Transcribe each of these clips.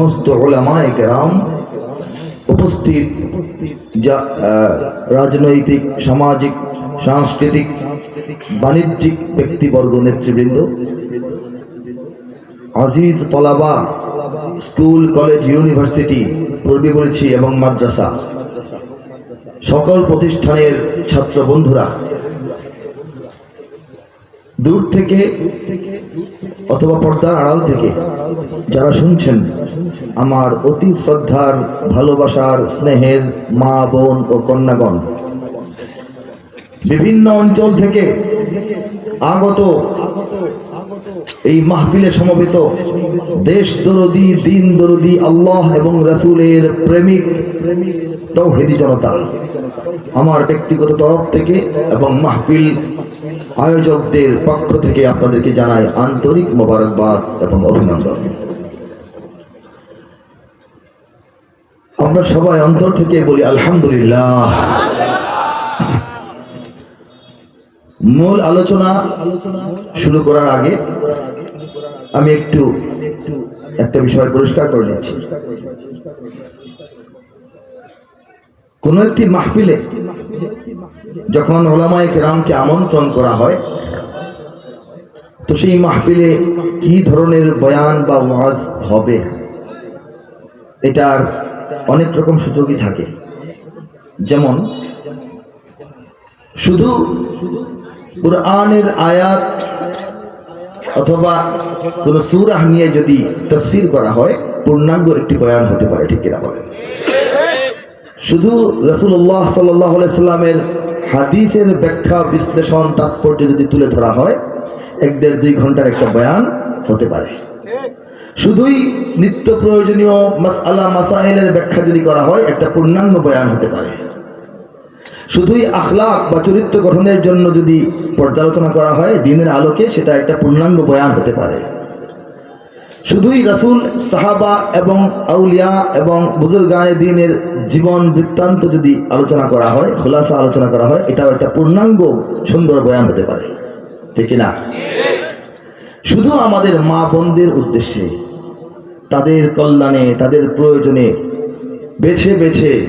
সমস্ত ওলামায় কেরাম উপস্থিত যা রাজনৈতিক, সামাজিক, সাংস্কৃতিক, বাণিজ্যিক ব্যক্তিবর্গ নেতৃবৃন্দ, আজিজ তলাবা স্কুল, কলেজ, ইউনিভার্সিটি, পূর্বে বলেছি, এবং মাদ্রাসা। সকল প্রতিষ্ঠানের ছাত্র বন্ধুরা, দূর থেকে অথবা পর্দার আড়াল থেকে যারা শুনছেন, আমার অতি শ্রদ্ধার, ভালোবাসার স্নেহের মা, বোন ও কন্যাগণ, বিভিন্ন অঞ্চল থেকে আগত এই মাহফিলে সমবেত দেশ দরদি, দিন দরদি, আল্লাহ এবং রাসূলের প্রেমিক তৌহিদি জনতা, আমার ব্যক্তিগত তরফ থেকে এবং মাহফিল আয়োজকদের পক্ষ থেকে আপনাদেরকে জানাই আন্তরিক মোবারকবাদ এবং অভিনন্দন। আমরা সবাই অন্তর থেকে বলি আলহামদুলিল্লাহ। মূল আলোচনা শুরু করার আগে আমি একটু, একটা বিষয় পরিষ্কার করে নিচ্ছি। কোন একটি মাহফিলে যখন ওলামায়ে কেরামকে আমন্ত্রণ করা হয়, তো সেই মাহফিলে কি ধরনের বয়ান বা ওয়াজ হবে? এটার অনেক রকম সুযোগই থাকে। যেমন, শুধু কোরআনের আয়াত অথবা কোন সুরাহ নিয়ে যদি তফসির করা হয়, পূর্ণাঙ্গ একটি বয়ান হতে পারে, ঠিক কিনা বলেন? শুধু রসুল্লাহ সাল্লাহ সাল্লামের হাদিসের ব্যাখ্যা, বিশ্লেষণ, তাৎপর্য যদি তুলে ধরা হয়, এক দেড় দুই ঘণ্টার একটা বয়ান হতে পারে। শুধুই নিত্য প্রয়োজনীয় মাসআলা, মাসাইলের ব্যাখ্যা যদি করা হয়, একটা পূর্ণাঙ্গ বয়ান হতে পারে। শুধুই আখলাক বা চরিত্র গঠনের জন্য যদি পর্যালোচনা করা হয়, দিনের আলোকে সেটা একটা পূর্ণাঙ্গ বয়ান হতে পারে। শুধুই রাসূল, সাহাবা এবং আউলিয়া এবং বুজুর্গানে দিনের জীবন বৃত্তান্ত যদি আলোচনা করা হয়, খোলাসা আলোচনা করা হয়, এটাও একটা পূর্ণাঙ্গ, সুন্দর বয়ান হতে পারে। ঠিক না শুধু আমাদের মা বোনদের উদ্দেশ্যে, তাদের কল্যাণে, তাদের প্রয়োজনে বেছে বেছে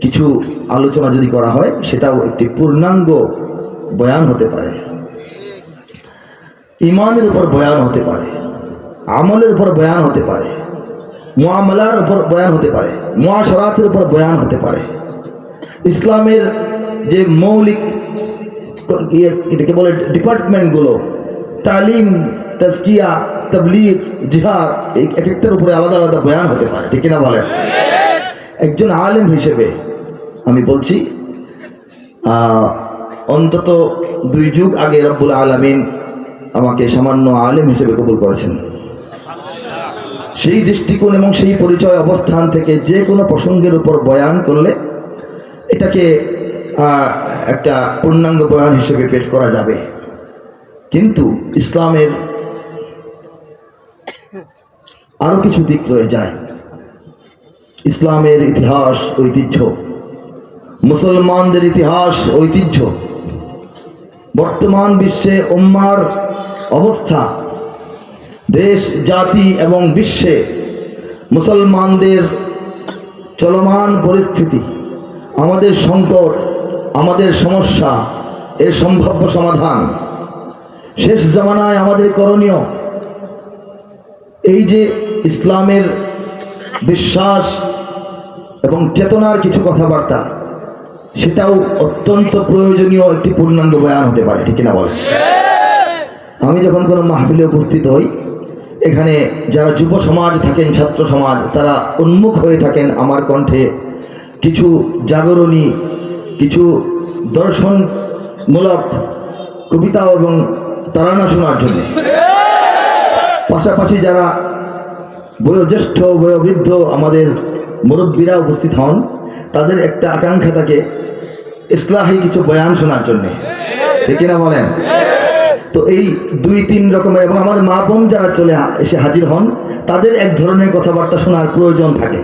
কিছু আলোচনা যদি করা হয়, সেটাও একটি পূর্ণাঙ্গ বয়ান হতে পারে। ইমানের উপর বয়ান হতে পারে। আমলের উপর বয়ান হতে পারে, মুআমালার উপর বয়ান হতে পারে, মুআশরাতের উপর বয়ান হতে পারে। ইসলামের যে মৌলিক ইয়ে এটাকে বলে ডিপার্টমেন্টগুলো, তালিম, তাজকিয়া, তবলিগ, জিহাদ এক একটার উপরে আলাদা আলাদা বয়ান হতে পারে, ঠিক কিনা বলেন? একজন আলেম হিসেবে আমি বলছি অন্তত দুই যুগ আগে রব্বুল আলমিন আমাকে সামান্য আলেম হিসেবে কবুল করেছেন। সেই দৃষ্টিকোণ এবং সেই পরিচয় অবস্থান থেকে যে কোনো প্রসঙ্গের উপর বয়ান করলে এটাকে একটা পূর্ণাঙ্গ বয়ান হিসেবে পেশ করা যাবে। কিন্তু ইসলামের আরও কিছু দিক রয়ে যায়। ইসলামের ইতিহাস ঐতিহ্য, মুসলমানদের ইতিহাস ঐতিহ্য, বর্তমান বিশ্বে উম্মার অবস্থা দেশ, জাতি এবং বিশ্বে মুসলমানদের চলমান পরিস্থিতি, আমাদের সংকট, আমাদের সমস্যা, এর সম্ভাব্য সমাধান। শেষ জামানায় আমাদের করণীয় এই যে ইসলামের বিশ্বাস এবং চেতনার কিছু কথাবার্তা, সেটাও অত্যন্ত প্রয়োজনীয় একটি পূর্ণাঙ্গ বয়ান হতে পারে, ঠিক কিনা বলে? আমি যখন কোনো মাহফিলে উপস্থিত হই এখানে যারা যুব সমাজ থাকেন, ছাত্র সমাজ, তারা উন্মুখ হয়ে থাকেন আমার কণ্ঠে। কিছু জাগরণী, কিছু দর্শনমূলক কবিতা এবং তারানা শোনার জন্য। পাশাপাশি যারা বয়োজ্যেষ্ঠ, বয়োবৃদ্ধ আমাদের মুরব্বীরা উপস্থিত হন, তাদের একটা আকাঙ্ক্ষা থাকে, ইসলাহি কিছু বয়ান শোনার জন্যে। ঠিক না বলেন? তো এই দুই, তিন রকমের, এবং আমাদের মা বোন যারা চলে এসে হাজির হন, তাদের এক ধরনের কথাবার্তা শোনার প্রয়োজন থাকে।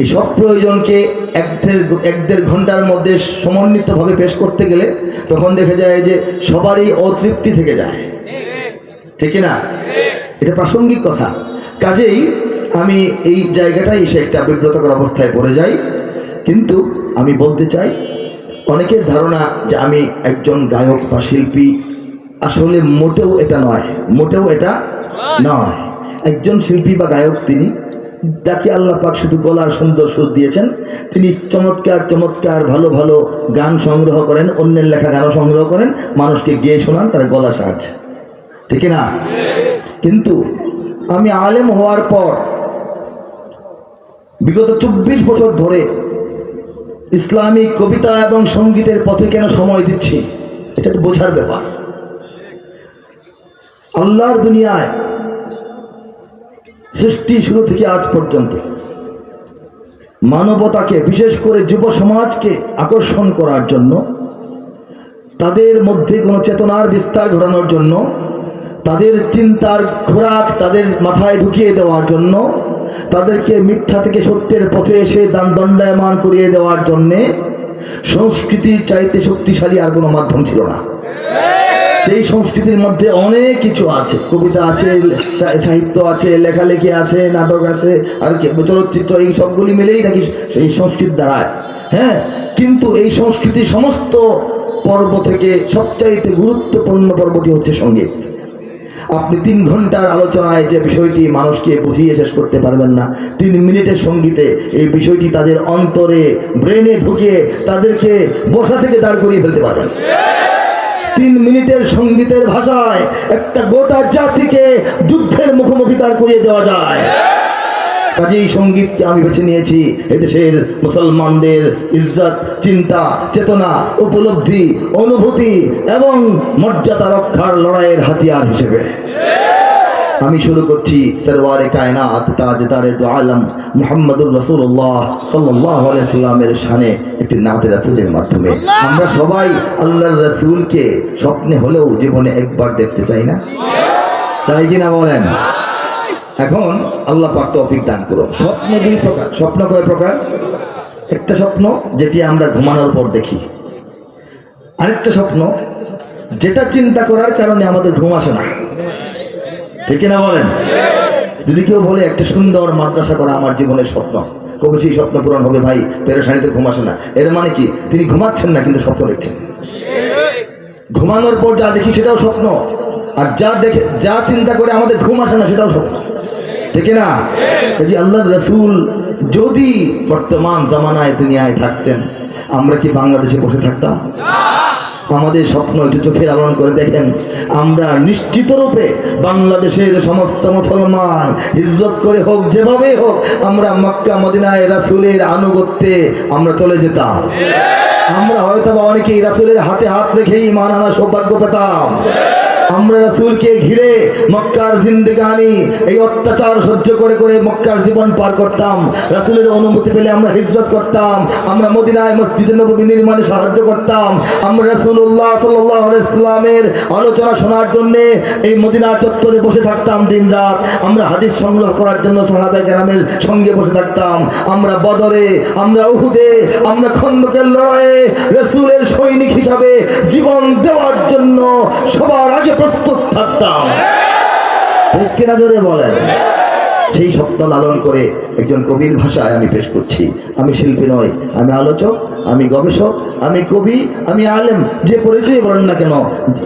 এই সব প্রয়োজনকে এক দেড় এক দেড় ঘণ্টার মধ্যে সমন্বিতভাবে পেশ করতে গেলে তখন দেখা যায় যে সবারই অতৃপ্তি থেকে যায়। ঠিক না এটা প্রাসঙ্গিক কথা। কাজেই আমি এই জায়গাটায় এসে একটা বিব্রতকর অবস্থায় পড়ে যাই। কিন্তু আমি বলতে চাই, অনেকের ধারণা যে আমি একজন গায়ক বা শিল্পী আসলে মোটেও এটা নয়। মোটেও এটা নয়। একজন শিল্পী বা গায়ক তিনি তাকে আল্লাহ পাক শুধু গলার সুন্দর সুর দিয়েছেন তিনি চমৎকার চমৎকার ভালো ভালো গান সংগ্রহ করেন অন্যের লেখা গানও সংগ্রহ করেন মানুষকে গেয়ে শোনান তার গলা সাহায্যে। ঠিক না কিন্তু আমি আলেম হওয়ার পর বিগত চব্বিশ বছর ধরে ইসলামিক কবিতা এবং সঙ্গীতের পথে কেন সময় দিচ্ছি এটা একটা বোঝার ব্যাপার। আল্লাহর দুনিয়ায় সৃষ্টি শুরু থেকে আজ পর্যন্ত মানবতাকে, বিশেষ করে যুব সমাজকে আকর্ষণ করার জন্য, তাদের মধ্যে কোনো চেতনার বিস্তার ঘটানোর জন্য, তাদের চিন্তার খোরাক তাদের মাথায় ঢুকিয়ে দেওয়ার জন্য, তাদেরকে মিথ্যা থেকে সত্যের পথে এসে দান দণ্ডায়মান করিয়ে দেওয়ার জন্যে সংস্কৃতির চাইতে শক্তিশালী আর কোনো মাধ্যম ছিল না। সেই সংস্কৃতির মধ্যে অনেক কিছু আছে। কবিতা আছে সাহিত্য আছে, লেখালেখি আছে, নাটক আছে, আর চলচ্চিত্র, এই সবগুলি মিলেই নাকি সেই সংস্কৃতি দাঁড়ায়। হ্যাঁ কিন্তু এই সংস্কৃতির সমস্ত পর্ব থেকে সবচাইতে গুরুত্বপূর্ণ পর্বটি হচ্ছে সংগীত। আপনি তিন ঘণ্টার আলোচনায় যে বিষয়টি মানুষকে বুঝিয়ে শেষ করতে পারবেন না, তিন মিনিটের সঙ্গীতে এই বিষয়টি তাদের অন্তরে, ব্রেনে ঢুকিয়ে তাদেরকে বসা থেকে দাঁড় করিয়ে ফেলতে পারবেন। তিন মিনিটের সঙ্গীতের ভাষায় একটা গোটা জাতিকে যুদ্ধের মুখোমুখি দাঁড় করিয়ে দেওয়া যায়। কাজেই সঙ্গীতকে আমি বেছে নিয়েছি এদেশের মুসলমানদের ইজ্জত, চিন্তা, চেতনা, উপলব্ধি, অনুভূতি এবং মর্যাদা রক্ষার লড়াইয়ের হাতিয়ার হিসেবে। আমি শুরু করছি সরওয়ারে কায়নাত তাজদারে দু আলম মুহাম্মদুর রাসূলুল্লাহ সাল্লাল্লাহু আলাইহি সাল্লামের শানে একটি নাতে রাসূলের মাধ্যমে। আমরা সবাই আল্লাহর রাসূলকে স্বপ্নে হলেও জীবনে একবার দেখতে চাই না। চাই কি না বলেন? এখন আল্লাহ পাক তৌফিক দান করুন। স্বপ্ন দুই প্রকার। স্বপ্ন কয় প্রকার? একটা স্বপ্ন যেটি আমরা ঘুমানোর পর দেখি। আরেকটা স্বপ্ন যেটা চিন্তা করার কারণে আমাদের ঘুম আসে না। ঠিক না বলেন? যদি কেউ বলে, একটা সুন্দর মাদ্রাসা করা আমার জীবনের স্বপ্ন। কবে সেই স্বপ্ন পূরণ হবে ভাই, পেরেশানিতে ঘুম আসে না। এর মানে কি? তিনি ঘুমাচ্ছেন না, কিন্তু স্বপ্ন দেখছেন। ঘুমানোর পর যা দেখি সেটাও স্বপ্ন। আর যা দেখে, যা চিন্তা করে আমাদের ঘুম আসে না, সেটাও স্বপ্ন। ঠিক না যে আল্লাহ রসুল যদি বর্তমান জামানায় দুনিয়ায় থাকতেন, আমরা কি বাংলাদেশে বসে থাকতাম? আমাদের স্বপ্ন একটু চোখে আলোড়ন করে দেখেন। আমরা নিশ্চিত রূপে বাংলাদেশের সমস্ত মুসলমান ইজ্জত করে হোক যেভাবে হোক, আমরা মক্কা মদিনায় রাসুলের আনুগত্যে আমরা চলে যেতাম। আমরা হয়তো বা অনেকেই রাসুলের হাতে হাত রেখেই মান আনা সৌভাগ্য পেতাম। আমরা রাসুলকে ঘিরে মক্কার জিন্দেগানি, এই অত্যাচার সহ্য করে করে মক্কার জীবন পার করতাম। রাসুলের অনুমতি পেলে আমরা হিজরত করতাম, আমরা মদিনায় মসজিদে নবী নির্মাণে সাহায্য করতাম। আমরা রাসুল্লাহ সাল্লাহ ইসলামের আলোচনা শোনার জন্যে এই মদিনার চত্বরে বসে থাকতাম দিন রাত। আমরা হাদিস সংগ্রহ করার জন্য সাহাবে গ্রামের সঙ্গে বসে থাকতাম। আমরা বদরে, আমরা উহুদে, আমরা খন্দকের লড়াইয়ে রসুলের সৈনিক হিসাবে জীবন দেওয়ার জন্য সবার আগে প্রস্তুত থাকতাম বলেন। সেই স্বপ্ন লালন করে একজন কবির ভাষায় আমি পেশ করছি। আমি শিল্পী নই, আমি আলোচক, আমি গবেষক, আমি কবি, আমি আলেম। যে পরিচয় বলেন না কেন,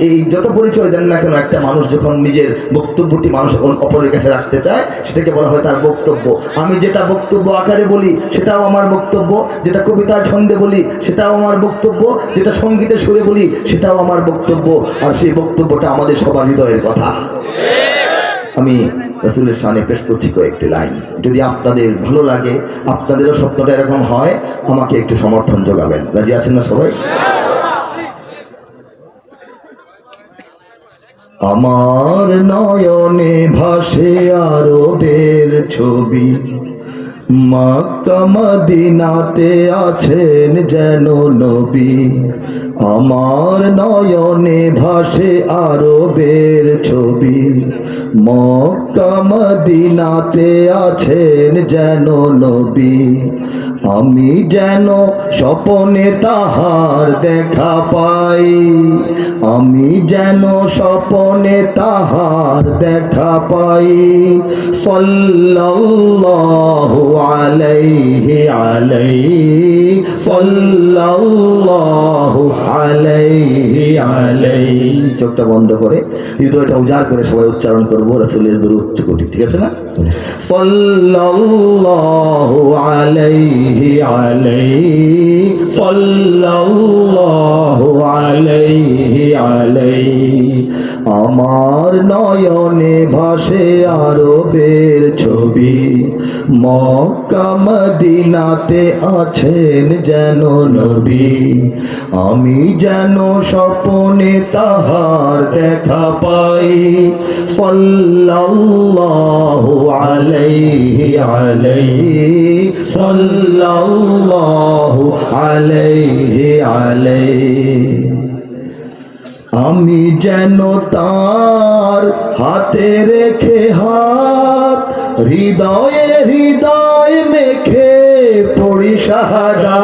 এই যত পরিচয় দেন না কেন, একটা মানুষ যখন নিজের বক্তব্যটি মানুষ অপরের কাছে রাখতে চায়, সেটাকে বলা হয় তার বক্তব্য। আমি যেটা বক্তব্য আকারে বলি, সেটাও আমার বক্তব্য। যেটা কবিতার ছন্দে বলি, সেটাও আমার বক্তব্য। যেটা সঙ্গীতের সুরে বলি, সেটাও আমার বক্তব্য। আর সেই বক্তব্যটা আমাদের সবার হৃদয়ের কথা। আমি রসুলের সামনে পেশ করছি কয়েকটি লাইন। যদি আপনাদের ভালো লাগে, আপনাদেরও স্বপ্নটা এরকম হয়, আমাকে একটু সমর্থন যোগাবেন। রাজি আছেন না সবাই? আমার নয়নে ভাসে আরবের ছবি, মক্কা মদিনাতে আছেন যেন নবী। আমার নয়নে ভাসে আরবের ছবি। মদিনাতে আছেন যেন নবী। আমি যেন স্বপনে তাহার দেখা পাই। আমি যেন স্বপনে তাহার দেখা পাই। সাল্লাল্লাহু আলাইহি আলাইহি চোখটা বন্ধ করে হৃদয়টা উজাড় করে সবাই উচ্চারণ করব, রাসূলের দরুদ কোটি ঠিক আছে না? সাল্লাল্লাহু আলাইহি আলাইহি। সাল্লাল্লাহু আলাইহি আলাইহি। আমার নয়নে ভাসে আরবের ছবি। মদিনাতে আছেন যেন নবী। আমি যেন স্বপনে তাহার দেখা পাই। সাল্লাল্লাহু আলাইহি আলাইহি সাল্লাল্লাহু আলাইহি আলাইহি। আমি যেন তার হাতে রেখে হাত, হৃদয়ে হৃদয় মেখে পড়ি সাহারা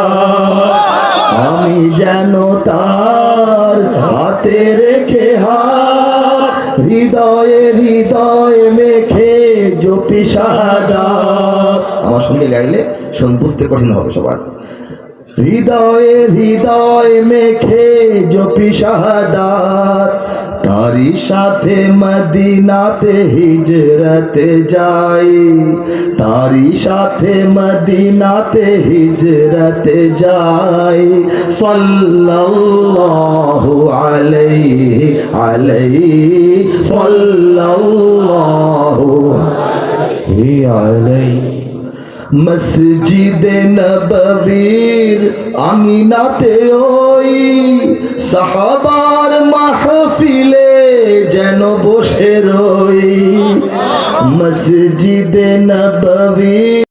আমি যেন তার হাতে রেখে হাত, হৃদয়ে হৃদয় মেখে জপি সাহারা আমার সঙ্গে গাইলে বুঝতে কঠিন হবে সবার। হৃদয়ে হৃদয় মেখে জপি শাহাদাত তারি সাথে মদিনাতে হিজরতে যাই। তারি সাথে মদিনাতে হিজরতে যাই। সাল্লাল্লাহু আলাইহি আলাইহি, সাল্লাল্লাহু আলাইহি। মসজিদে নববীর আঙিনাতে ওই সাহাবার মাহফিলে যেন বসে রই। মসজিদে নববীর